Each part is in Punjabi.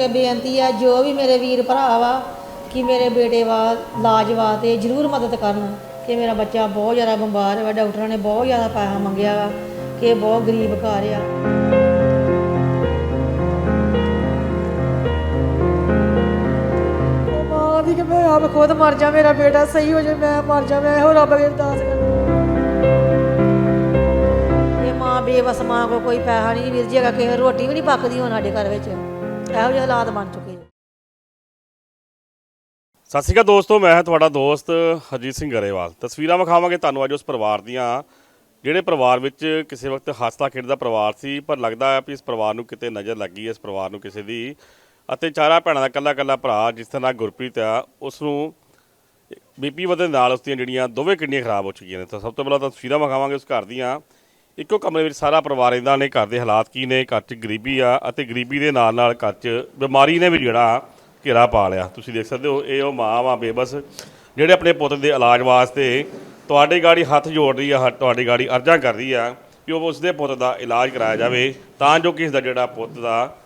ਕੇ ਬੇਨਤੀ ਆ ਜੋ ਵੀ ਮੇਰੇ ਵੀਰ ਭਰਾ ਵਾ ਕਿ ਮੇਰੇ ਬੇਟੇ ਵਾ ਇਲਾਜ ਵਾਸਤੇ ਜ਼ਰੂਰ ਮਦਦ ਕਰਨ ਕਿ ਮੇਰਾ ਬੱਚਾ ਬਹੁਤ ਜ਼ਿਆਦਾ ਬਿਮਾਰ ਹੈ ਡਾਕਟਰਾਂ ਨੇ ਬਹੁਤ ਜ਼ਿਆਦਾ ਪੈਸਾ ਮੰਗਿਆ ਵਾ ਕਿ ਬਹੁਤ ਗਰੀਬ ਘਰ ਆ। ਮਾਂ ਦੀ ਕਿ ਮੈਂ ਆਪ ਖੁਦ ਮਰ ਜਾ ਮੇਰਾ ਬੇਟਾ ਸਹੀ ਹੋ ਜਾਏ ਮੈਂ ਮਰ ਜਾ ਮੈਂ ਇਹੋ ਰੱਬ ਅੱਗੇ ਅਰਦਾਸ ਕਰਦਾ। ਇਹ ਮਾਂ ਬੇਵਸ ਮਾਂ ਕੋ ਕੋਈ ਪੈਸਾ ਨਹੀਂ ਵੀਰ ਜੀ ਹੈਗਾ ਕਿਸੇ ਰੋਟੀ ਵੀ ਨਹੀਂ ਪੱਕਦੀ ਹੁਣ ਸਾਡੇ ਘਰ ਵਿੱਚ। ਇਹੋ ਜਿਹੇ ਹਾਲਾਤ ਬਣ ਚੁੱਕੇ ਨੇ। ਸਤਿ ਸ਼੍ਰੀ ਅਕਾਲ ਦੋਸਤੋ, ਮੈਂ ਹਾਂ ਤੁਹਾਡਾ ਦੋਸਤ ਹਰਜੀਤ ਸਿੰਘ ਗਰੇਵਾਲ। ਤਸਵੀਰਾਂ ਵਿਖਾਵਾਂਗੇ ਤੁਹਾਨੂੰ ਅੱਜ ਉਸ ਪਰਿਵਾਰ ਦੀਆਂ। ਜਿਹੜੇ ਪਰਿਵਾਰ ਵਿੱਚ ਕਿਸੇ ਵਕਤ ਹੱਸਦਾ ਖੇਡਦਾ ਪਰਿਵਾਰ ਸੀ, ਪਰ ਲੱਗਦਾ ਹੈ ਵੀ ਇਸ ਪਰਿਵਾਰ ਨੂੰ ਕਿਤੇ ਨਜ਼ਰ ਲੱਗੀ ਹੈ, ਇਸ ਪਰਿਵਾਰ ਨੂੰ ਕਿਸੇ ਦੀ। ਅਤੇ ਚਾਰਾਂ ਭੈਣਾਂ ਦਾ ਇਕੱਲਾ ਇਕੱਲਾ ਭਰਾ, ਜਿਸ ਤਰ੍ਹਾਂ ਗੁਰਪ੍ਰੀਤ ਆ, ਉਸ ਨੂੰ ਬੀਪੀ ਵਧਣ ਨਾਲ ਉਸ ਦੀਆਂ ਜਿਹੜੀਆਂ ਦੋਵੇਂ ਕਿਡਨੀਆਂ ਖਰਾਬ ਹੋ ਚੁੱਕੀਆਂ ਨੇ। ਤਾਂ ਸਭ ਤੋਂ ਪਹਿਲਾਂ ਤਾਂ ਤਸਵੀਰਾਂ ਵਿਖਾਵਾਂਗੇ ਉਸ ਘਰ ਦੀਆਂ। ਇੱਕੋ ਕਮਰੇ ਵਿੱਚ ਸਾਰਾ ਪਰਿਵਾਰ ਰਹਿੰਦਾ ਨੇ, ਘਰ ਦੇ ਹਾਲਾਤ ਕੀ ਨੇ, ਘਰ 'ਚ ਗਰੀਬੀ ਆ ਅਤੇ ਗਰੀਬੀ ਦੇ ਨਾਲ ਨਾਲ ਘਰ 'ਚ ਬਿਮਾਰੀ ਨੇ ਵੀ ਜਿਹੜਾ ਘੇਰਾ ਪਾ ਲਿਆ। ਤੁਸੀਂ ਦੇਖ ਸਕਦੇ ਹੋ, ਇਹ ਉਹ ਮਾਂ ਵਾ ਬੇਬਸ, ਜਿਹੜੇ ਆਪਣੇ ਪੁੱਤ ਦੇ ਇਲਾਜ ਵਾਸਤੇ ਤੁਹਾਡੇ ਗਾੜੀ ਹੱਥ ਜੋੜ ਰਹੀ ਆ, ਹ- ਤੁਹਾਡੀ ਗਾੜੀ ਅਰਜ਼ਾਂ ਕਰ ਰਹੀ ਆ ਕਿ ਉਹ ਉਸਦੇ ਪੁੱਤ ਦਾ ਇਲਾਜ ਕਰਾਇਆ ਜਾਵੇ ਤਾਂ ਜੋ ਕਿ ਇਸ ਦਾ ਜਿਹੜਾ ਪੁੱਤ ਦਾ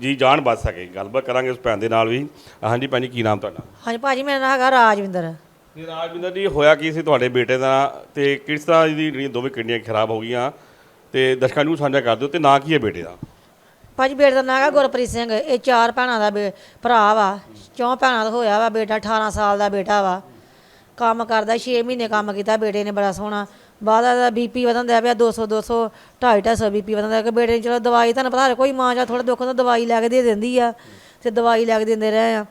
ਜੀ ਜਾਨ ਬਚ ਸਕੇ। ਗੱਲਬਾਤ ਕਰਾਂਗੇ ਉਸ ਭੈਣ ਦੇ ਨਾਲ ਵੀ। ਹਾਂਜੀ ਭੈਣ ਜੀ ਕੀ ਨਾਮ ਤੁਹਾਡਾ? ਹਾਂਜੀ, ਭਾਜੀ, ਮੇਰਾ ਨਾਮ ਹੈਗਾ ਰਾਜਵਿੰਦਰ। ਜੀ, ਰਾਜਵਿੰਦਰ ਜੀ, ਹੋਇਆ ਕੀ ਸੀ ਤੁਹਾਡੇ ਬੇਟੇ ਦਾ? ਤੇ ਕਿਸ ਤਰ੍ਹਾਂ ਦੀ ਜਿਹੜੀਆਂ ਦੋਵੇਂ ਕਿਡਨੀਆਂ ਖਰਾਬ ਹੋ ਗਈਆਂ? ਤੇ ਦਰਸ਼ਕਾਂ ਨੂੰ ਸਾਂਝਾ ਕਰ ਦਿਓ, ਤੇ ਨਾਂ ਕੀ ਹੈ ਬੇਟੇ ਦਾ? ਭਾਜੀ, ਬੇਟੇ ਦਾ ਨਾਂ ਹੈ ਗੁਰਪ੍ਰੀਤ ਸਿੰਘ। ਇਹ ਚਾਰ ਭੈਣਾਂ ਦਾ ਬੇ- ਭਰਾ ਵਾ। ਚੌਂ ਭੈਣਾਂ ਦਾ ਹੋਇਆ ਵਾ ਬੇਟਾ 18 ਸਾਲ ਦਾ ਬੇਟਾ ਵਾ। ਕੰਮ ਕਰਦਾ 6 ਮਹੀਨੇ ਕੰਮ ਕੀਤਾ ਬੇਟੇ ਨੇ, ਬੜਾ ਸੋਹਣਾ। ਬਾਅਦ ਦਾ ਬੀਪੀ ਵਧਣ ਦਾ ਪਿਆ 200 200 250 250 ਬੀਪੀ ਵਧਣ ਦਾ ਕਿ ਬੇਟੇ ਨੇ ਚਲੋ ਦਵਾਈ, ਤੁਹਾਨੂੰ ਪਤਾ ਹੈ ਕੋਈ ਮਾਂ ਜਾਂ ਥੋੜਾ ਦੁੱਖ ਹੁੰਦਾ, ਦਵਾਈ ਲੈ ਕੇ ਦੇ ਦਿੰਦੀ ਆ। ਤੇ ਦਵਾਈ ਲੈ ਕੇ ਦਿੰਦੇ ਰਹੇ ਆ।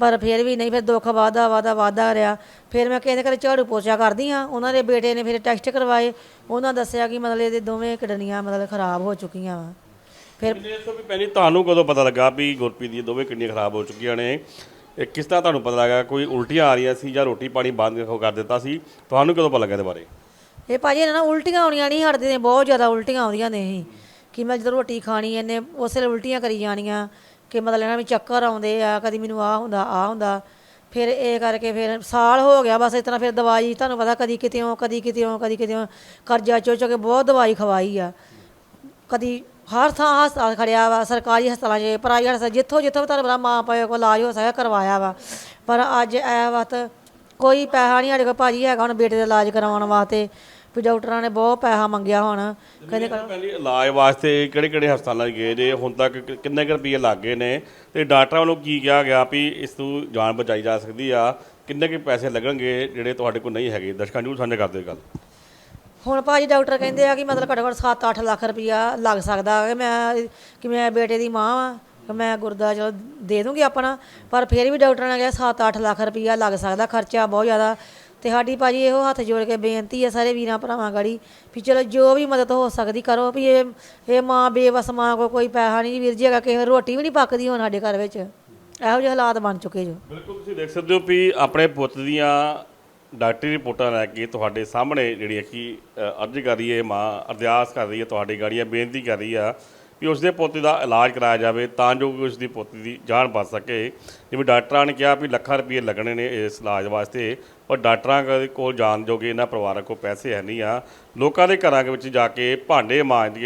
ਪਰ ਫਿਰ ਵੀ ਨਹੀਂ ਫਿਰ ਦੁੱਖ ਵਾਦਾ ਵਾਦਾ ਵਾਦਾ ਰਿਹਾ। ਫਿਰ ਮੈਂ ਕਹਿੰਦੇ ਘਰੇ ਝਾੜੂ ਪੋਚਾ ਕਰਦੀ ਆ ਉਹਨਾਂ ਦੇ ਬੇਟੇ ਨੇ ਫਿਰ ਟੈਸਟ ਕਰਵਾਏ। ਉਹਨਾਂ ਦੱਸਿਆ ਕਿ ਮਤਲਬ ਇਹਦੇ ਦੋਵੇਂ ਕਿਡਨੀਆਂ ਮਤਲਬ ਖਰਾਬ ਹੋ ਚੁੱਕੀਆਂ ਵਾ। ਫਿਰ ਵੀ ਭੈਣ ਜੀ ਤੁਹਾਨੂੰ ਕਦੋਂ ਪਤਾ ਲੱਗਾ ਵੀ ਗੁਰਪ੍ਰੀਤ ਦੀਆਂ ਦੋਵੇਂ ਕਿਡਨੀਆਂ ਖਰਾਬ ਹੋ ਚੁੱਕੀਆਂ ਨੇ? ਇਹ ਕਿਸ ਤਰ੍ਹਾਂ ਤੁਹਾਨੂੰ ਪਤਾ ਲੱਗਾ? ਕੋਈ ਉਲਟੀਆਂ ਆ ਰਹੀਆਂ ਸੀ ਜਾਂ ਰੋਟੀ ਪਾਣੀ ਬੰਦ ਹੋ ਕਰ ਦਿੱਤਾ ਸੀ? ਤੁਹਾਨੂੰ ਕਦੋਂ ਪਤਾ ਲੱਗਾ ਇਹਦੇ ਬਾਰੇ? ਇਹ ਭਾਜੀ ਇਹਨਾਂ ਨਾਲ ਉਲਟੀਆਂ ਆਉਣੀਆਂ ਨਹੀਂ ਹਟਦੇ ਨੇ ਬਹੁਤ ਜ਼ਿਆਦਾ ਉਲਟੀਆਂ ਆਉਂਦੀਆਂ ਨੇ ਇਹ। ਕਿ ਮੈਂ ਜਦੋਂ ਰੋਟੀ ਖਾਣੀ ਇਹਨੇ ਉਸੇ ਵੇਲੇ ਉਲਟੀਆਂ ਕਰੀ ਜਾਣੀਆਂ। ਕਿ ਮਤਲਬ ਇਹਨਾਂ ਵੀ ਚੱਕਰ ਆਉਂਦੇ ਆ, ਕਦੀ ਮੈਨੂੰ ਆ ਹੁੰਦਾ ਆ ਹੁੰਦਾ। ਫਿਰ ਇਹ ਕਰਕੇ ਫਿਰ ਸਾਲ ਹੋ ਗਿਆ ਬਸ ਇਸ ਤਰ੍ਹਾਂ ਫਿਰ ਦਵਾਈ ਤੁਹਾਨੂੰ ਪਤਾ ਕਦੀ ਕਿਤੇੋਂ ਕਦੀ ਕਿਤੇੋਂ ਕਦੀ ਕਿਤੇੋਂ ਕਰਜ਼ਾ ਚੋ ਚੋ ਕੇ ਬਹੁਤ ਦਵਾਈ ਖਵਾਈ ਆ। ਕਦੀ ਹਰ ਥਾਂ ਹਸਪਤਾਲ ਖੜਿਆ ਵਾ, ਸਰਕਾਰੀ ਹਸਪਤਾਲਾਂ 'ਚ ਪ੍ਰਾਈਵੇਟ ਹਸਪਤਾਲ ਜਿੱਥੋਂ ਜਿੱਥੋਂ ਵੀ ਤੁਹਾਨੂੰ ਪਤਾ ਮਾਂ ਪਿਓ ਕੋਲ ਇਲਾਜ ਹੋ ਸਕਿਆ ਕਰਵਾਇਆ ਵਾ। ਪਰ ਅੱਜ ਐ ਵਕਤ ਕੋਈ ਪੈਸਾ ਨਹੀਂ ਸਾਡੇ ਕੋਲ ਭਾਜੀ ਹੈਗਾ ਹੁਣ ਬੇਟੇ ਦਾ ਇਲਾਜ ਕਰਵਾਉਣ ਵਾਸਤੇ। ਵੀ ਡਾਕਟਰਾਂ ਨੇ ਬਹੁਤ ਪੈਸਾ ਮੰਗਿਆ ਹੁਣ। ਕਹਿੰਦੇ। ਪਹਿਲੀ ਇਲਾਜ ਵਾਸਤੇ ਕਿਹੜੇ ਕਿਹੜੇ ਹਸਪਤਾਲਾਂ 'ਚ ਗਏ ਜੇ ਹੁਣ ਤੱਕ ਕਿ- ਕਿੰਨੇ ਕੁ ਰੁਪਏ ਲੱਗ ਗਏ ਨੇ ਤੇ ਡਾਕਟਰਾਂ ਵੱਲੋਂ ਕੀ ਕਿਹਾ ਗਿਆ ਵੀ ਇਸ ਤੋਂ ਜਾਨ ਬਚਾਈ ਜਾ ਸਕਦੀ ਆ? ਕਿੰਨੇ ਕੁ ਪੈਸੇ ਲੱਗਣਗੇ ਜਿਹੜੇ ਤੁਹਾਡੇ ਕੋਲ ਨਹੀਂ ਹੈਗੇ? ਦਰਸ਼ਕਾਂ ਨੂੰ ਸਾਂਝਾ ਕਰ ਦਿਓ ਇਹ ਗੱਲ। ਹੁਣ ਭਾਜੀ ਡਾਕਟਰ ਕਹਿੰਦੇ ਆ ਕਿ ਮਤਲਬ ਘੱਟੋ ਘੱਟ 7-8 ਲੱਖ ਰੁਪਇਆ ਲੱਗ ਸਕਦਾ ਕਿ ਮੈਂ ਕਿ ਮੈਂ ਬੇਟੇ ਦੀ ਮਾਂ ਵਾਂ ਕਿ ਮੈਂ ਗੁਰਦਾ ਚਲੋ ਦੇ ਦੂੰਗੀ ਆਪਣਾ ਪਰ ਫਿਰ ਵੀ ਡਾਕਟਰ ਨੇ ਕਿਹਾ 7-8 ਲੱਖ ਰੁਪਇਆ ਲੱਗ ਸਕਦਾ ਖਰਚਾ ਬਹੁਤ ਜ਼ਿਆਦਾ। ਤੇ ਸਾਡੀ ਭਾਜੀ ਇਹੋ ਹੱਥ ਜੋੜ ਕੇ ਬੇਨਤੀ ਹੈ ਸਾਰੇ ਵੀਰਾਂ ਭਰਾਵਾਂ ਗੜੀ ਵੀ ਚਲੋ ਜੋ ਵੀ ਮਦਦ ਹੋ ਸਕਦੀ ਕਰੋ ਵੀ ਇਹ ਇਹ ਮਾਂ ਬੇਵਸ ਮਾਂ ਕੋ ਕੋਈ ਪੈਸਾ ਨਹੀਂ ਵੀਰ ਜੀ ਹੈਗਾ, ਕਿਸੇ ਰੋਟੀ ਵੀ ਨਹੀਂ ਪੱਕਦੀ ਹੁਣ ਸਾਡੇ ਘਰ ਵਿੱਚ। ਇਹੋ ਜਿਹੇ ਹਾਲਾਤ ਬਣ ਚੁੱਕੇ ਜੋ। ਬਿਲਕੁਲ ਤੁਸੀਂ ਦੇਖ ਸਕਦੇ ਹੋ ਵੀ ਆਪਣੇ ਪੁੱਤ ਦੀਆਂ ਡਾਕਟਰੀ ਰਿਪੋਰਟਾਂ ਲੈ ਕੇ ਤੁਹਾਡੇ ਸਾਹਮਣੇ ਜਿਹੜੀ ਹੈ ਕਿ ਅਰਜ਼ ਕਰ ਰਹੀ ਹੈ ਮਾਂ ਅਰਦਾਸ ਕਰ ਰਹੀ ਹੈ, ਤੁਹਾਡੀ ਗਾੜੀਆਂ ਬੇਨਤੀ ਕਰ ਰਹੀ ਆ ਵੀ ਉਸਦੇ ਪੋਤੇ ਦਾ ਇਲਾਜ ਕਰਾਇਆ ਜਾਵੇ ਤਾਂ ਜੋ ਕਿ ਉਸਦੀ ਪੋਤੀ ਦੀ ਜਾਨ ਬਚ ਸਕੇ। ਜਿਵੇਂ ਡਾਕਟਰਾਂ ਨੇ ਕਿਹਾ ਵੀ ਲੱਖਾਂ ਰੁਪਏ ਲੱਗਣੇ ਨੇ ਇਸ ਇਲਾਜ ਵਾਸਤੇ। ਪਰ ਡਾਕਟਰਾਂ ਦੇ ਕੋਲ ਜਾਣ ਜੋਗੇ ਇਹਨਾਂ ਪਰਿਵਾਰਾਂ ਕੋਲ ਪੈਸੇ ਹੈ ਨਹੀਂ ਆ। ਲੋਕਾਂ ਦੇ ਘਰਾਂ ਦੇ ਵਿੱਚ ਜਾ ਕੇ ਭਾਂਡੇ ਮਾਂਜ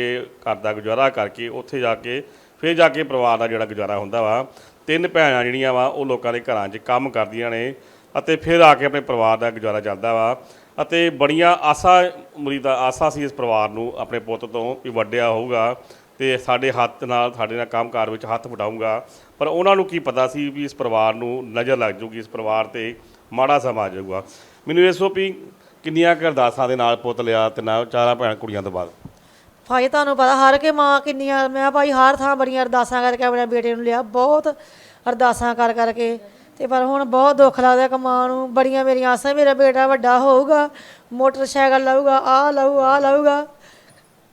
ਘਰ ਦਾ ਗੁਜ਼ਾਰਾ ਕਰਕੇ ਉੱਥੇ ਜਾ ਕੇ ਫਿਰ ਜਾ ਕੇ ਪਰਿਵਾਰ ਦਾ ਜਿਹੜਾ ਗੁਜ਼ਾਰਾ ਹੁੰਦਾ ਵਾ, ਤਿੰਨ ਭੈਣਾਂ ਜਿਹੜੀਆਂ ਵਾ, ਉਹ ਲੋਕਾਂ ਦੇ ਘਰਾਂ 'ਚ ਕੰਮ ਕਰਦੀਆਂ ਨੇ ਅਤੇ ਫਿਰ ਆ ਕੇ ਆਪਣੇ ਪਰਿਵਾਰ ਦਾ ਗੁਜ਼ਾਰਾ ਚੱਲਦਾ ਵਾ। ਅਤੇ ਬੜੀਆਂ ਆਸਾਂ ਮੁਰੀਦਾ ਆਸਾਂ ਸੀ ਇਸ ਪਰਿਵਾਰ ਨੂੰ ਆਪਣੇ ਪੁੱਤ ਤੋਂ ਵੀ ਵੱਡਿਆ ਹੋਊਗਾ ਤੇ ਸਾਡੇ ਹੱਥ ਨਾਲ, ਸਾਡੇ ਨਾਲ ਕੰਮਕਾਰ ਵਿੱਚ ਹੱਥ ਵਟਾਊਗਾ। ਪਰ ਉਹਨਾਂ ਨੂੰ ਕੀ ਪਤਾ ਸੀ ਵੀ ਇਸ ਪਰਿਵਾਰ ਨੂੰ ਨਜ਼ਰ ਲੱਗ ਜੂਗੀ, ਇਸ ਪਰਿਵਾਰ ਤੇ ਮਾੜਾ ਸਮਾਂ ਆ ਜਾਊਗਾ। ਮੈਨੂੰ ਇਹ ਸੋ ਵੀ ਕਿੰਨੀਆਂ ਕੁ ਅਰਦਾਸਾਂ ਦੇ ਨਾਲ ਪੁੱਤ ਲਿਆ ਤੇ ਨਾਲ ਚਾਰਾਂ ਭੈਣ ਕੁੜੀਆਂ ਤੋਂ ਬਾਅਦ? ਭਾਈ, ਤੁਹਾਨੂੰ ਪਤਾ ਹਰ ਕੇ ਮਾਂ ਕਿੰਨੀਆਂ, ਮੈਂ ਭਾਈ ਹਰ ਥਾਂ ਬੜੀਆਂ ਅਰਦਾਸਾਂ ਕਰਕੇ ਆਪਣੇ ਬੇਟੇ ਨੂੰ ਲਿਆ, ਬਹੁਤ ਅਰਦਾਸਾਂ ਕਰ ਕਰਕੇ। ਤੇ ਪਰ ਹੁਣ ਬਹੁਤ ਦੁੱਖ ਲੱਗਦਾ ਕਿ ਮਾਂ ਨੂੰ, ਬੜੀਆਂ ਮੇਰੀਆਂ ਆਸਾਂ, ਮੇਰਾ ਬੇਟਾ ਵੱਡਾ ਹੋਊਗਾ, ਮੋਟਰਸਾਈਕਲ ਲਊਗਾ ਆ ਲਊ ਆ ਲਊਗਾ।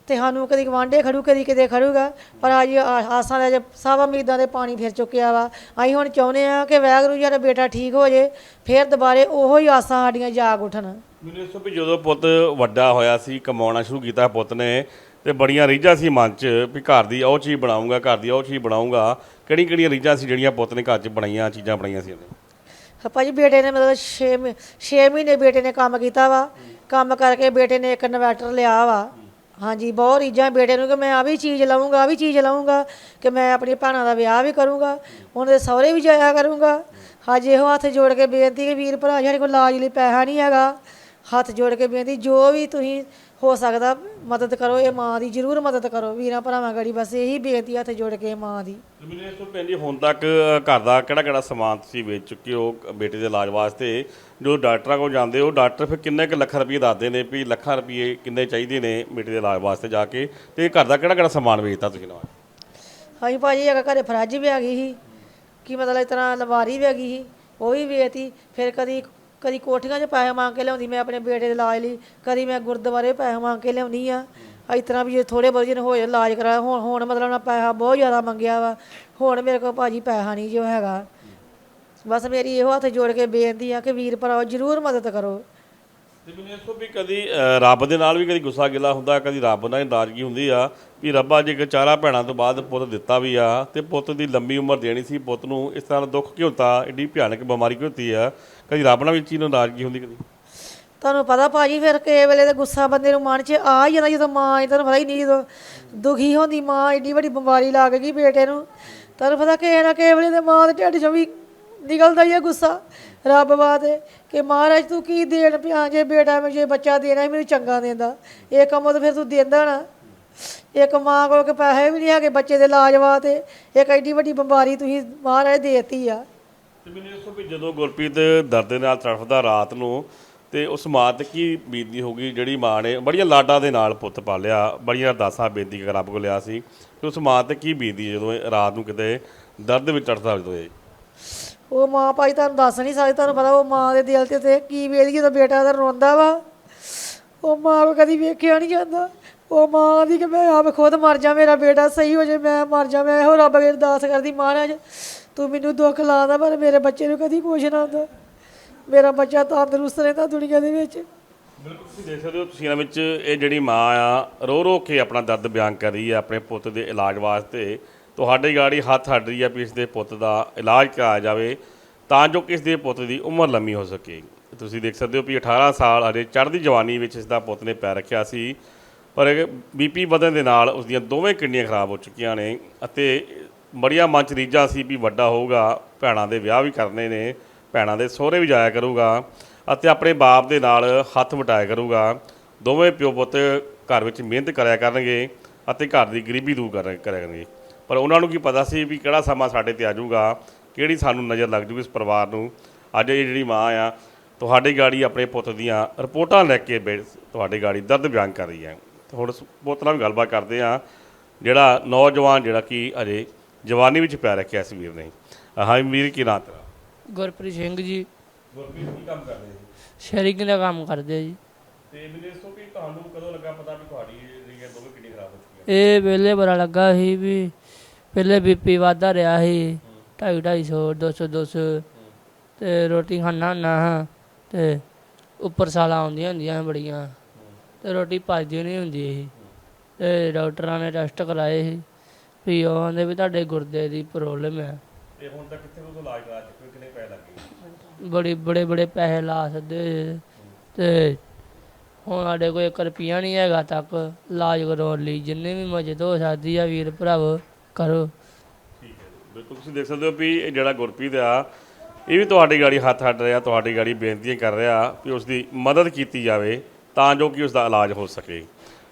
ਤੇ ਸਾਨੂੰ ਕਦੀ ਗਵਾਂਢੇ ਖੜੂ ਕਦੀ ਕਿਤੇ ਖੜੂਗਾ। ਪਰ ਅੱਜ ਆਸਾਂ ਦੇ ਸਭ ਉਮੀਦਾਂ ਦੇ ਪਾਣੀ ਫਿਰ ਚੁੱਕਿਆ ਵਾ। ਅਸੀਂ ਹੁਣ ਚਾਹੁੰਦੇ ਆ ਕਿ ਵਾਹਿਗੁਰੂ ਜੀ ਦਾ ਬੇਟਾ ਠੀਕ ਹੋ ਜੇ ਫਿਰ ਦੁਬਾਰੇ ਉਹੋ ਹੀ ਆਸਾਂ ਸਾਡੀਆਂ ਜਾਗ ਉੱਠਣ। ਮੈਨੂੰ ਇਸ ਵੀ ਜਦੋਂ ਪੁੱਤ ਵੱਡਾ ਹੋਇਆ ਸੀ ਕਮਾਉਣਾ ਸ਼ੁਰੂ ਕੀਤਾ ਪੁੱਤ ਨੇ ਤੇ ਬੜੀਆਂ ਰੀਝਾਂ ਸੀ ਮਨ 'ਚ ਵੀ ਘਰ ਦੀ ਉਹ ਚੀਜ਼ ਬਣਾਉਂਗਾ ਘਰ ਦੀ ਉਹ ਚੀਜ਼ ਬਣਾਉਂਗਾ। ਕਿਹੜੀ ਕਿਹੜੀਆਂ ਰੀਝਾਂ ਸੀ ਜਿਹੜੀਆਂ ਪੁੱਤ ਨੇ ਘਰ 'ਚ ਬਣਾਈਆਂ ਚੀਜ਼ਾਂ ਬਣਾਈਆਂ ਸੀ ਉਹਨੇ? ਭਾਜੀ ਬੇਟੇ ਨੇ ਮਤਲਬ 6 6 ਮਹੀਨੇ ਬੇਟੇ ਨੇ ਕੰਮ ਕੀਤਾ ਵਾ। ਕੰਮ ਕਰਕੇ ਬੇਟੇ ਨੇ ਇੱਕ ਇਨਵੈਟਰ ਲਿਆ ਵਾ। ਹਾਂਜੀ, ਬਹੁਤ ਰੀਝਾਂ ਬੇਟੇ ਨੂੰ ਕਿ ਮੈਂ ਆ ਵੀ ਚੀਜ਼ ਲਵਾਂਗਾ ਆ ਵੀ ਚੀਜ਼ ਲਵਾਂਗਾ ਕਿ ਮੈਂ ਆਪਣੀ ਭੈਣਾਂ ਦਾ ਵਿਆਹ ਵੀ ਕਰੂੰਗਾ, ਉਹਨਾਂ ਦੇ ਸਹੁਰੇ ਵੀ ਜਾਇਆ ਕਰੂੰਗਾ। ਹਾਂਜੀ, ਇਹੋ ਹੱਥ ਜੋੜ ਕੇ ਬੇਨਤੀ ਕਿ ਵੀਰ ਭਰਾ, ਸਾਡੇ ਕੋਲ ਇਲਾਜ ਲਈ ਪੈਸਾ ਨਹੀਂ ਹੈਗਾ। ਹੱਥ ਜੋੜ ਕੇ ਬੇਨਤੀ, ਜੋ ਵੀ ਤੁਸੀਂ ਹੋ ਸਕਦਾ ਮਦਦ ਕਰੋ ਇਹ ਮਾਂ ਦੀ ਜ਼ਰੂਰ ਮਦਦ ਕਰੋ। ਵੀਰਾਂ ਭਰਾਵਾਂ ਗੜੀ ਬਸ ਇਹੀ ਬੇਨਤੀ ਹੱਥ ਜੋੜ ਕੇ ਮਾਂ ਦੀ। ਮੈਨੂੰ ਇਸ ਤੋਂ ਜੀ ਹੁਣ ਤੱਕ ਘਰ ਦਾ ਕਿਹੜਾ ਕਿਹੜਾ ਸਮਾਨ ਤੁਸੀਂ ਵੇਚ ਚੁੱਕੇ ਹੋ ਬੇਟੇ ਦੇ ਇਲਾਜ ਵਾਸਤੇ? ਜੋ ਡਾਕਟਰਾਂ ਕੋਲ ਜਾਂਦੇ ਹੋ ਡਾਕਟਰ ਫਿਰ ਕਿੰਨੇ ਕੁ ਲੱਖ ਰੁਪਏ ਦੱਸਦੇ ਨੇ ਵੀ ਲੱਖਾਂ ਰੁਪਏ ਕਿੰਨੇ ਚਾਹੀਦੇ ਨੇ ਬੇਟੇ ਦੇ ਇਲਾਜ ਵਾਸਤੇ ਜਾ ਕੇ? ਤੇ ਘਰ ਦਾ ਕਿਹੜਾ ਕਿਹੜਾ ਸਮਾਨ ਵੇਚਤਾ ਤੁਸੀਂ ਨਵਾਂ ਹਾਂਜੀ ਭਾਜੀ ਹੈਗਾ ਘਰੇ ਫਰਿੱਜ ਵੀ ਆ ਗਈ ਸੀ ਕਿ ਮਤਲਬ ਇਸ ਤਰ੍ਹਾਂ ਅਲਮਾਰੀ ਵੀ ਆ ਗਈ ਸੀ ਉਹ ਵੀ ਵੇਚਤੀ ਫਿਰ ਕਦੀ ਕਦੀ ਕੋਠੀਆਂ 'ਚ ਪੈਸੇ ਮੰਗ ਕੇ ਲਿਆਉਂਦੀ ਮੈਂ ਆਪਣੇ ਬੇਟੇ ਦੇ ਇਲਾਜ ਲਈ ਕਦੀ ਮੈਂ ਗੁਰਦੁਆਰੇ ਪੈਸੇ ਮੰਗ ਕੇ ਲਿਆਉਂਦੀ ਆ। ਇਸ ਤਰ੍ਹਾਂ ਵੀ ਜੇ ਥੋੜੇ ਬਹੁਤ ਜਿਹਨੇ ਹੋ ਜਾਏ ਇਲਾਜ ਕਰਾ ਹੁਣ ਹੁਣ ਮਤਲਬ ਨਾ ਪੈਸਾ ਬਹੁਤ ਜ਼ਿਆਦਾ ਮੰਗਿਆ ਵਾ। ਹੁਣ ਮੇਰੇ ਕੋਲ ਭਾਜੀ ਪੈਸਾ ਨਹੀਂ ਜੋ ਹੈਗਾ। ਬਸ ਮੇਰੀ ਇਹੋ ਹੱਥ ਜੋੜ ਕੇ ਬੇਨਤੀ ਆ ਕਿ ਵੀਰ ਭਰਾਓ ਜ਼ਰੂਰ ਮਦਦ ਕਰੋ। ਤੇ ਮੈਨੂੰ ਵੀ ਕਦੀ ਰੱਬ ਦੇ ਨਾਲ ਵੀ ਕਦੀ ਗੁੱਸਾ ਗਿਲਾ ਹੁੰਦਾ, ਕਦੀ ਰੱਬ ਨਾਲ ਨਾਰਾਜ਼ਗੀ ਹੁੰਦੀ ਆ, ਵੀ ਰੱਬਾ ਜੇ ਚਾਰਾ ਭੈਣਾਂ ਤੋਂ ਬਾਅਦ ਪੁੱਤ ਦਿੱਤਾ ਵੀ ਆ, ਤੇ ਪੁੱਤ ਦੀ ਲੰਮੀ ਉਮਰ ਦੇਣੀ ਸੀ, ਪੁੱਤ ਨੂੰ ਇਸ ਤਰ੍ਹਾਂ ਦੁੱਖ ਕਿਉਂ ਹੁੰਦਾ ਏਡੀ ਭਿਆਨਕ ਬਿਮਾਰੀ ਕਿਉਂ ਹੁੰਦੀ ਆ? ਕਦੀ ਰੱਬ ਨਾਲ ਵੀ ਚੀਜ਼ ਨੂੰ ਨਾਰਾਜ਼ਗੀ ਹੁੰਦੀ ਕਦੀ? ਤੁਹਾਨੂੰ ਪਤਾ ਭਾਜੀ ਫਿਰ ਕਿਸੇ ਵੇਲੇ ਤੇ ਗੁੱਸਾ ਬੰਦੇ ਨੂੰ ਮਨ 'ਚ ਆ ਹੀ ਜਾਂਦਾ, ਜਦੋਂ ਮਾਂ ਇਹ ਤੁਹਾਨੂੰ ਪਤਾ ਹੀ ਨਹੀਂ, ਜਦੋਂ ਦੁਖੀ ਹੁੰਦੀ ਮਾਂ, ਏਡੀ ਵੱਡੀ ਬਿਮਾਰੀ ਲੱਗ ਗਈ ਬੇਟੇ ਨੂੰ। ਤੁਹਾਨੂੰ ਪਤਾ ਕਿਸੇ ਨਾ ਕਿਸੇ ਵੇਲੇ ਤੇ ਮਾਂ ਦੇ ਢਿੱਡ 'ਚੋਂ ਵੀ ਨਿਕਲਦਾ ਹੀ ਹੈ ਗੁੱਸਾ। ਰੱਬ ਵਾਸਤੇ ਕਿ ਮਹਾਰਾਜ ਤੂੰ ਕੀ ਦੇਣ ਪਿਆ ਜੇ ਬੇਟਾ ਮੈਨੂੰ ਜੇ ਬੱਚਾ ਦੇਣਾ ਸੀ, ਮੈਨੂੰ ਚੰਗਾ ਦਿੰਦਾ। ਇਹ ਕੰਮ ਤਾਂ ਫਿਰ ਤੂੰ ਦਿੰਦਾ ਨਾ। ਇੱਕ ਮਾਂ ਕੋਲ ਕਿ ਪੈਸੇ ਵੀ ਨਹੀਂ ਹੈਗੇ ਬੱਚੇ ਦੇ ਇਲਾਜ ਵਾਸਤੇ। ਇੱਕ ਐਡੀ ਵੱਡੀ ਬਿਮਾਰੀ ਤੁਸੀਂ ਮਹਾਰਾਜ ਦੇਤੀ ਆ। ਤੇ ਮੈਨੂੰ ਦੱਸੋ ਵੀ ਜਦੋਂ ਗੁਰਪ੍ਰੀਤ ਦਰਦ ਦੇ ਨਾਲ ਤੜਫਦਾ ਰਾਤ ਨੂੰ ਤੇ ਉਸ ਮਾਂ ਤੇ ਕੀ ਬੀਤਦੀ ਹੋਗੀ ਜਿਹੜੀ ਮਾਂ ਨੇ ਬੜੀਆਂ ਲਾਡਾਂ ਦੇ ਨਾਲ ਪੁੱਤ ਪਾਲਿਆ ਬੜੀਆਂ ਅਰਦਾਸਾਂ ਬੇਨਤੀ ਕਰ ਰੱਬ ਕੋਲ ਲਿਆ ਸੀ। ਤੇ ਉਸ ਮਾਂ ਤੇ ਕੀ ਬੀਤਦੀ ਜਦੋਂ ਇਹ ਰਾਤ ਨੂੰ ਕਿਤੇ ਦਰਦ ਵਿੱਚ ਤੜਫਦਾ ਜਦੋਂ ਇਹ ਉਹ ਮਾਂ ਭਾਈ ਤੁਹਾਨੂੰ ਦੱਸ ਨਹੀਂ ਸਕਦੀ, ਤੁਹਾਨੂੰ ਪਤਾ ਉਹ ਮਾਂ ਦੇ ਦਿਲ ਤੇ ਤੇ ਕੀ ਵੇਦੀ ਜਦੋਂ ਬੇਟਾ ਦਾ ਰੋਂਦਾ ਵਾ, ਉਹ ਮਾਂ ਕੋ ਕਦੀ ਵੇਖਿਆ ਨਹੀਂ ਜਾਂਦਾ। ਉਹ ਮਾਂ ਦੀ ਕਿ ਮੈਂ ਆਪ ਖੁਦ ਮਰ ਜਾ, ਮੇਰਾ ਬੇਟਾ ਸਹੀ ਹੋ ਜੇ, ਮੈਂ ਮਰ ਜਾ, ਮੈਂ ਇਹੋ ਰੱਬ ਅੱਗੇ ਅਰਦਾਸ ਕਰਦੀ, ਮਹਾਰਾਜ, ਤੂੰ ਮੈਨੂੰ ਦੁੱਖ ਲਾਦਾ ਪਰ ਮੇਰੇ ਬੱਚੇ ਨੂੰ ਕਦੀ ਕੁਛ ਨਾ ਹੁੰਦਾ ਮੇਰਾ ਬੱਚਾ ਤੰਦਰੁਸਤ ਰਹਿੰਦਾ ਦੁਨੀਆ ਦੇ ਵਿੱਚ। ਬਿਲਕੁਲ, ਤੁਸੀਂ ਦੇਖ ਸਕਦੇ ਹੋ ਤਸਵੀਰਾਂ ਵਿੱਚ ਇਹ ਜਿਹੜੀ ਮਾਂ ਆ ਰੋ ਰੋ ਕੇ ਆਪਣਾ ਦਰਦ ਬਿਆਨ ਕਰ ਰਹੀ ਹੈ ਆਪਣੇ ਪੁੱਤ ਦੇ ਇਲਾਜ ਵਾਸਤੇ। ਤੁਹਾਡੀ ਗਾੜੀ ਹੱਥ ਹੱਡ ਰਹੀ ਹੈ ਵੀ ਇਸ ਦੇ ਪੁੱਤ ਦਾ ਇਲਾਜ ਕਰਾਇਆ ਜਾਵੇ ਤਾਂ ਜੋ ਕਿ ਦੇ ਪੁੱਤ ਦੀ ਉਮਰ ਲੰਮੀ ਹੋ ਸਕੇ। ਤੁਸੀਂ ਦੇਖ ਸਕਦੇ ਹੋ ਵੀ 18 ਸਾਲ ਹਜੇ ਚੜ੍ਹਦੀ ਜਵਾਨੀ ਵਿੱਚ ਇਸ ਦਾ ਪੁੱਤ ਨੇ ਪੈਰ ਰੱਖਿਆ ਸੀ, ਪਰ ਬੀਪੀ ਵਧਣ ਦੇ ਨਾਲ ਉਸ ਦੀਆਂ ਦੋਵੇਂ ਕਿਡਨੀਆਂ ਖਰਾਬ ਹੋ ਚੁੱਕੀਆਂ ਨੇ ਅਤੇ ਬੜੀਆਂ ਮਨ 'ਚ ਰੀਝਾਂ ਸੀ ਵੀ ਵੱਡਾ ਹੋਊਗਾ, ਭੈਣਾਂ ਦੇ ਵਿਆਹ ਵੀ ਕਰਨੇ ਨੇ, ਭੈਣਾਂ ਦੇ ਸਹੁਰੇ ਵੀ ਜਾਇਆ ਕਰੂਗਾ ਅਤੇ ਆਪਣੇ ਬਾਪ ਦੇ ਨਾਲ ਹੱਥ ਵਟਾਇਆ ਕਰੂਗਾ। ਦੋਵੇਂ ਪਿਓ ਪੁੱਤ ਘਰ ਵਿੱਚ ਮਿਹਨਤ ਕਰਿਆ ਕਰਨਗੇ ਅਤੇ ਘਰ ਦੀ ਗਰੀਬੀ ਦੂਰ ਕਰ- ਕਰਿਆ ਕਰਨਗੇ। ਪਰ ਉਹਨਾਂ ਨੂੰ ਕੀ ਪਤਾ ਸੀ ਵੀ ਕਿਹੜਾ ਸਮਾਂ ਸਾਡੇ ਤੇ ਆ ਜਾਊਗਾ ਕਿਹੜੀ ਸਾਨੂੰ ਨਜ਼ਰ ਲੱਗ ਜੂਗੀ ਇਸ ਪਰਿਵਾਰ ਨੂੰ। ਅੱਜ ਇਹ ਜਿਹੜੀ ਮਾਂ ਆ ਤੁਹਾਡੀ ਗਾੜੀ ਆਪਣੇ ਪੁੱਤ ਦੀਆਂ ਰਿਪੋਰਟਾਂ ਲੈ ਕੇ ਤੁਹਾਡੀ ਗਾੜੀ ਦਰਦ ਬਿਆਨ ਕਰ ਰਹੀ ਹੈ। ਹੁਣ ਪੁੱਤ ਨਾਲ ਗੱਲਬਾਤ ਕਰਦੇ ਆ ਜਿਹੜਾ ਨੌਜਵਾਨ ਜਿਹੜਾ ਕਿ ਅਜੇ ਜਵਾਨੀ ਵਿੱਚ ਪੈ ਰੱਖਿਆ ਇਸ ਵੀਰ ਨੇ। ਹਾਂ ਵੀਰ ਕੀ ਨਾਂ ਤੇਰਾ? ਗੁਰਪ੍ਰੀਤ ਸਿੰਘ ਜੀ। ਗੁਰਪ੍ਰੀਤ ਕੀ ਕੰਮ ਕਰਦੇ ਸ਼ੈਰਿੰਗ ਦਾ ਕੰਮ ਕਰਦੇ ਜੀ। ਤੇ ਮੈਨੂੰ ਦੱਸੋ ਕਿ ਤੁਹਾਨੂੰ ਕਦੋਂ ਲੱਗਾ ਪਤਾ ਵੀ ਤੁਹਾਡੀ ਜਿਹੜੀਆਂ ਦੋਵੇਂ ਕਿਡਨੀ ਖਰਾਬ ਹੋ ਚੁੱਕੀਆਂ ਇਹ ਵੇਲੇ ਬੜਾ ਲੱਗਾ ਸੀ ਵੀ ਪਹਿਲੇ ਬੀਪੀ ਵਾਧਾ ਰਿਹਾ ਸੀ ਢਾਈ ਢਾਈ ਸੌ ਦੋ ਸੌ ਦੋ ਸੌ ਤੇ ਰੋਟੀ ਖਾਣਾ ਨਾ ਤੇ ਉੱਪਰ ਸਾਲਾਂ ਆਉਂਦੀਆਂ ਹੁੰਦੀਆਂ ਸੀ ਬੜੀਆਂ ਤੇ ਰੋਟੀ ਪਚਦੀ ਨਹੀਂ ਹੁੰਦੀ ਸੀ ਤੇ ਡਾਕਟਰਾਂ ਨੇ ਟੈਸਟ ਕਰਾਏ ਸੀ ਵੀ ਉਹ ਕਹਿੰਦੇ ਵੀ ਤੁਹਾਡੇ ਗੁਰਦੇ ਦੀ ਪ੍ਰੋਬਲਮ ਹੈ ਤੇ ਹੁਣ ਤੱਕ ਕਿੱਥੇ ਤੋਂ ਇਲਾਜ ਕਰਾ ਚੁੱਕੇ ਹੋ? ਕਿੰਨੇ ਪੈਸੇ ਲੱਗੇ ਬੜੀ ਬੜੇ ਬੜੇ ਪੈਸੇ ਲਾ ਸੱਦੇ ਤੇ ਹੁਣ ਸਾਡੇ ਕੋਲ ਇੱਕ ਰੁਪਿਆ ਨਹੀਂ ਹੈਗਾ ਤੱਕ ਇਲਾਜ ਕਰਾਉਣ ਲਈ ਜਿੰਨੇ ਵੀ ਮਦਦ ਹੋ ਸਕਦੀ ਆ ਵੀਰ ਭਰਾਵੋ ਕਰੋ। ਠੀਕ ਹੈ ਬਿਲਕੁਲ ਤੁਸੀਂ ਦੇਖ ਸਕਦੇ ਹੋ ਵੀ ਇਹ ਜਿਹੜਾ ਗੁਰਪ੍ਰੀਤ ਆ, ਇਹ ਵੀ ਤੁਹਾਡੀ ਗਾੜੀ ਹੱਥ ਹੱਟ ਰਿਹਾ, ਤੁਹਾਡੀ ਗਾੜੀ ਬੇਨਤੀਆਂ ਕਰ ਰਿਹਾ ਵੀ ਉਸ ਦੀ ਮਦਦ ਕੀਤੀ ਜਾਵੇ ਤਾਂ ਜੋ ਕਿ ਉਸ ਦਾ ਇਲਾਜ ਹੋ ਸਕੇ।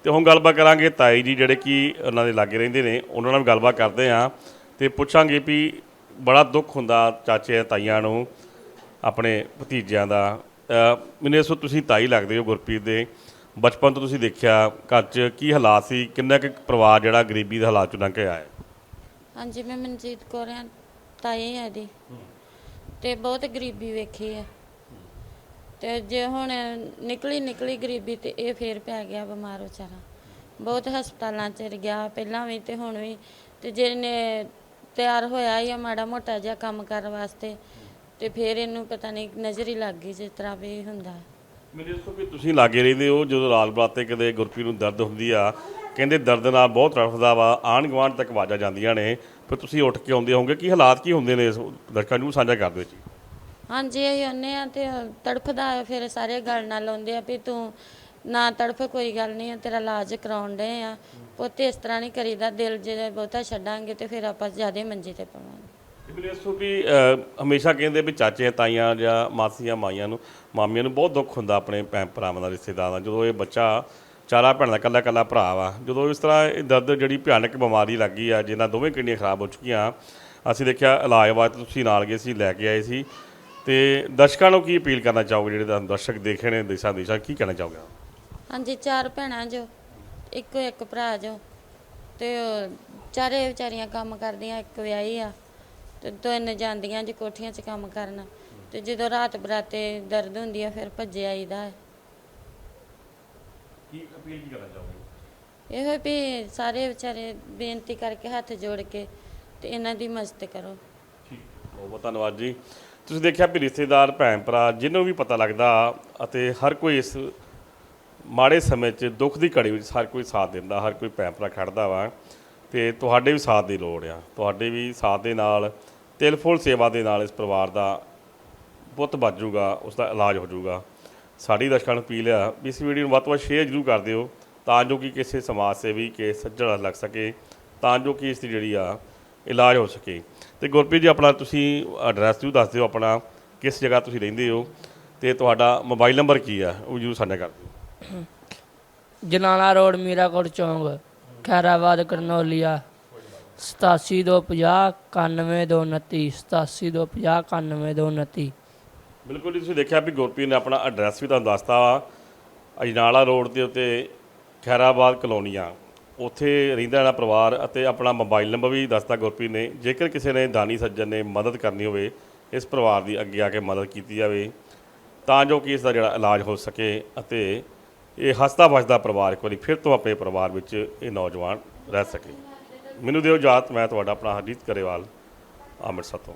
ਤੇ ਹੁਣ ਗੱਲਬਾਤ ਕਰਾਂਗੇ ਤਾਈ ਜੀ ਜਿਹੜੇ ਕਿ ਉਹਨਾਂ ਦੇ ਲਾਗੇ ਰਹਿੰਦੇ ਨੇ, ਉਹਨਾਂ ਨਾਲ ਵੀ ਗੱਲਬਾਤ ਕਰਦੇ ਆ ਤੇ ਪੁੱਛਾਂਗੇ ਵੀ ਬੜਾ ਦੁੱਖ ਹੁੰਦਾ ਚਾਚੇ ਤਾਈਆਂ ਨੂੰ, ਆਪਣੇ ਭਤੀਜਿਆਂ ਦਾ। ਮੈਨੂੰ ਇਸ ਤੁਸੀਂ ਤਾਈ ਲੱਗਦੇ ਹੋ ਗੁਰਪ੍ਰੀਤ ਦੇ। ਬਚਪਨ ਤੋਂ ਤੁਸੀਂ ਦੇਖਿਆ ਘਰ 'ਚ ਕੀ ਹਾਲਾਤ ਸੀ, ਕਿੰਨਾ ਕੁ ਪਰਿਵਾਰ ਜਿਹੜਾ ਗਰੀਬੀ ਦੇ ਹਾਲਾਤ 'ਚੋਂ ਲੰਘ ਕੇ ਆਇਆ ਹਾਂਜੀ, ਮੈਂ ਮਨਜੀਤ ਕੌਰ ਹਾਂ ਤਾਈ ਹੈ ਦੀ ਤੇ ਬਹੁਤ ਗਰੀਬੀ ਵੇਖੀ ਹੈ ਤੇ ਜੇ ਹੁਣ ਨਿਕਲੀ ਨਿਕਲੀ ਗਰੀਬੀ ਤੇ ਇਹ ਫੇਰ ਪੈ ਗਿਆ ਬਿਮਾਰ ਵਿਚਾਰਾ। ਬਹੁਤ ਹਸਪਤਾਲਾਂ ਚ ਗਿਆ, ਪਹਿਲਾਂ ਵੀ ਤੇ ਹੁਣ ਵੀ। ਤੇ ਜਿਹਨੇ ਤਿਆਰ ਹੋਇਆ ਹੀ ਆ ਮਾੜਾ ਮੋਟਾ ਜਿਹਾ ਕੰਮ ਕਰਨ ਵਾਸਤੇ, ਤੇ ਫੇਰ ਇਹਨੂੰ ਪਤਾ ਨਹੀਂ, ਨਜ਼ਰ ਹੀ ਲੱਗ ਗਈ ਜਿਸ ਤਰ੍ਹਾਂ ਵੀ ਹੁੰਦਾ। ਮੈਨੂੰ ਦੱਸੋ ਕਿ ਤੁਸੀਂ ਲਾਗੇ ਰਹਿੰਦੇ ਹੋ, ਜਦੋਂ ਰਾਤ ਬਰਾਤੇ ਕਦੇ ਗੁਰਪ੍ਰੀਤ ਨੂੰ ਦਰਦ ਹੁੰਦੀ ਆ ਕਹਿੰਦੇ ਦਰਦ ਨਾਲ ਬਹੁਤ ਤੜਫਦਾ ਵਾ ਆਣ ਗੁਆਂਢ ਤੱਕ ਆਵਾਜ਼ਾਂ ਜਾਂਦੀਆਂ ਨੇ। ਫਿਰ ਤੁਸੀਂ ਉੱਠ ਕੇ ਆਉਂਦੇ ਹੋਵੋਗੇ ਕੀ ਹਾਲਾਤ ਕੀ ਹੁੰਦੇ ਨੇ ਇਸ ਦਰਸ਼ਕਾਂ ਨੂੰ ਸਾਂਝਾ ਕਰ ਦਿਓ ਜੀ ਹਾਂਜੀ ਇਹ ਉਹਨੇ ਆ ਤੇ ਤੜਫਦਾ ਹੈ ਫਿਰ ਸਾਰੇ ਗੱਲ ਨਾਲ ਲਾਉਂਦੇ ਆ ਵੀ ਤੂੰ ਨਾ ਤੜਫ ਕੋਈ ਗੱਲ ਨਹੀਂ ਆ ਤੇਰਾ ਇਲਾਜ ਕਰਾਉਣ ਡਏ ਆ। ਪੁੱਤ ਇਸ ਤਰ੍ਹਾਂ ਨਹੀਂ ਕਰੀਦਾ ਦਿਲ ਜੇ ਬਹੁਤਾ ਛੱਡਾਂਗੇ ਤੇ ਫਿਰ ਆਪਾਂ ਜ਼ਿਆਦੇ ਮੰਜੇ ਤੇ ਪਵਾਂਗੇ। ਦੱਸੋ ਵੀ ਹਮੇਸ਼ਾ ਕਹਿੰਦੇ ਵੀ ਚਾਚੇ ਤਾਈਆਂ ਜਾਂ ਮਾਸੀਆਂ ਮਾਈਆਂ ਨੂੰ ਮਾਮੀਆਂ ਨੂੰ ਬਹੁਤ ਦੁੱਖ ਹੁੰਦਾ ਆਪਣੇ ਭੈਣ ਭਰਾਵਾਂ ਦਾ ਰਿਸ਼ਤੇਦਾਰਾਂ ਦਾ। ਜਦੋਂ ਇਹ ਬੱਚਾ ਚਾਰਾ ਭੈਣਾਂ ਦਾ ਕੱਲਾ ਕੱਲਾ ਭਰਾ ਵਾ। ਜਦੋਂ ਇਸ ਤਰ੍ਹਾਂ ਇਹ ਦਰਦ ਜਿਹੜੀ ਭਿਆਨਕ ਬਿਮਾਰੀ ਲੱਗੀ ਆ ਜਿਹਨਾਂ ਦੋਵੇਂ ਕਿਡਨੀਆਂ ਖਰਾਬ ਹੋ ਚੁੱਕੀਆਂ, ਅਸੀਂ ਦੇਖਿਆ ਇਲਾਜ ਵਾਸਤੇ ਤੁਸੀਂ ਨਾਲ ਗਏ ਸੀ, ਲੈ ਕੇ ਆਏ ਸੀ। ਤੇ ਦਰਸ਼ਕਾਂ ਨੂੰ ਕੀ ਅਪੀਲ ਕਰਨਾ ਚਾਹੋਗੇ, ਜਿਹੜੇ ਤੁਹਾਨੂੰ ਦਰਸ਼ਕ ਦੇਖੇ ਨੇ, ਦਿਸ਼ਾ ਦਿਸ਼ਾ, ਕੀ ਕਹਿਣਾ ਚਾਹੋਗੇ? ਹਾਂਜੀ, ਚਾਰ ਭੈਣਾਂ ਜੋ, ਇੱਕੋ ਇੱਕ ਭਰਾ ਜੋ, ਤੇ ਉਹ ਚਾਰੇ ਵਿਚਾਰੀਆਂ ਕੰਮ ਕਰਦੀਆਂ, ਇੱਕ ਵਿਆਹੀ ਆ, ਤੇ ਤਿੰਨ ਜਾਂਦੀਆਂ ਜੀ ਕੋਠੀਆਂ 'ਚ ਕੰਮ ਕਰਨ। ਤੇ ਜਦੋਂ ਰਾਤ ਬਰਾਤੇ ਦਰਦ ਹੁੰਦੀ ਆ, ਫਿਰ ਭੱਜੇ ਆਈਦਾ। ਹੈ ਕੀ ਅਪੀਲ ਕੀ ਕਰਨਾ ਚਾਹੋਗੇ? ਇਹੋ ਵੀ ਸਾਰੇ ਵਿਚਾਰੇ ਬੇਨਤੀ ਕਰਕੇ ਹੱਥ ਜੋੜ ਕੇ ਤੇ ਇਹਨਾਂ ਦੀ ਮਦਦ ਕਰੋ। ਠੀਕ। ਬਹੁਤ ਬਹੁਤ ਧੰਨਵਾਦ ਜੀ। ਤੁਸੀਂ ਦੇਖਿਆ ਵੀ ਰਿਸ਼ਤੇਦਾਰ ਭੈਣ ਭਰਾ ਜਿਹਨੂੰ ਵੀ ਪਤਾ ਲੱਗਦਾ ਅਤੇ ਹਰ ਕੋਈ ਇਸ ਮਾੜੇ ਸਮੇਂ 'ਚ ਦੁੱਖ ਦੀ ਘੜੀ ਵਿੱਚ ਹਰ ਕੋਈ ਸਾਥ ਦਿੰਦਾ ਹਰ ਕੋਈ ਭੈਣ ਭਰਾ ਖੜਦਾ ਵਾ ਤੇ ਤੁਹਾਡੇ ਵੀ ਸਾਥ ਦੀ ਲੋੜ ਆ। ਤੁਹਾਡੇ ਵੀ ਸਾਥ ਦੇ ਨਾਲ ਤਿਲ ਫੁੱਲ ਸੇਵਾ ਦੇ ਨਾਲ ਇਸ ਪਰਿਵਾਰ ਦਾ ਪੁੱਤ ਬਚ ਜਾਊਗਾ ਉਸ ਦਾ ਇਲਾਜ ਹੋ ਜਾਊਗਾ ਸਾਡੀ ਦਰਸ਼ਕਾਂ ਨੂੰ ਅਪੀਲ ਆ ਵੀ ਇਸ ਵੀਡੀਓ ਨੂੰ ਵੱਧ ਤੋਂ ਵੱਧ ਸ਼ੇਅਰ ਜ਼ਰੂਰ ਕਰ ਦਿਓ, ਤਾਂ ਜੋ ਕਿ ਕਿਸੇ ਸਮਾਜ ਸੇਵੀ ਕੇ ਸੱਜਣਾ ਲੱਗ ਸਕੇ, ਤਾਂ ਜੋ ਕਿ ਇਸ ਦੀ ਜਿਹੜੀ ਆ, ਇਲਾਜ ਹੋ ਸਕੇ। ਤੇ ਗੁਰਪ੍ਰੀਤ ਜੀ, ਆਪਣਾ ਤੁਸੀਂ ਐਡਰੈਸ ਵੀ ਦੱਸ ਦਿਓ ਆਪਣਾ, ਕਿਸ ਜਗ੍ਹਾ ਤੁਸੀਂ ਰਹਿੰਦੇ ਹੋ, ਤੇ ਤੁਹਾਡਾ ਮੋਬਾਈਲ ਨੰਬਰ ਕੀ ਆ, ਉਹ ਜ਼ਰੂਰ ਸਾਂਝਾ ਕਰ ਦਿਓ। ਜਨਾਲਾ ਰੋਡ, ਮੀਰਾਕੋਟ ਚੌਂਕ, ਖੈਰਾਬਾਦ, ਕਰਨੋਲੀਆ 8750 91229 8750 91229 ਬਿਲਕੁਲ ਜੀ, ਤੁਸੀਂ ਦੇਖਿਆ ਵੀ ਗੁਰਪ੍ਰੀਤ ਨੇ ਆਪਣਾ ਐਡਰੈਸ ਵੀ ਤੁਹਾਨੂੰ ਦੱਸਤਾ ਵਾ, ਅਜਨਾਲਾ ਰੋਡ ਦੇ ਉੱਤੇ ਖੈਰਾਬਾਦ ਕਲੋਨੀਆਂ। ਉੱਥੇ ਰਹਿੰਦਾ ਜਿਹੜਾ ਪਰਿਵਾਰ ਅਤੇ ਆਪਣਾ ਮੋਬਾਈਲ ਨੰਬਰ ਵੀ ਦੱਸਤਾ ਗੁਰਪ੍ਰੀਤ ਨੇ। ਜੇਕਰ ਕਿਸੇ ਨੇ ਦਾਨੀ ਸੱਜਣ ਨੇ ਮਦਦ ਕਰਨੀ ਹੋਵੇ, ਇਸ ਪਰਿਵਾਰ ਦੀ ਅੱਗੇ ਆ ਕੇ ਮਦਦ ਕੀਤੀ ਜਾਵੇ, ਤਾਂ ਜੋ ਕਿ ਇਸ ਦਾ ਜਿਹੜਾ ਇਲਾਜ ਹੋ ਸਕੇ ਅਤੇ ਇਹ ਹੱਸਦਾ ਵਸਦਾ ਪਰਿਵਾਰ ਇੱਕ ਵਾਰੀ ਫਿਰ ਤੋਂ ਆਪਣੇ ਪਰਿਵਾਰ ਵਿੱਚ ਇਹ ਨੌਜਵਾਨ ਰਹਿ ਸਕੇ। ਮੈਨੂੰ ਦਿਓ ਇਜਾਜ਼ਤ, ਮੈਂ ਤੁਹਾਡਾ ਆਪਣਾ ਹਰਜੀਤ ਕਰੇਵਾਲ, ਅੰਮ੍ਰਿਤਸਰ ਤੋਂ।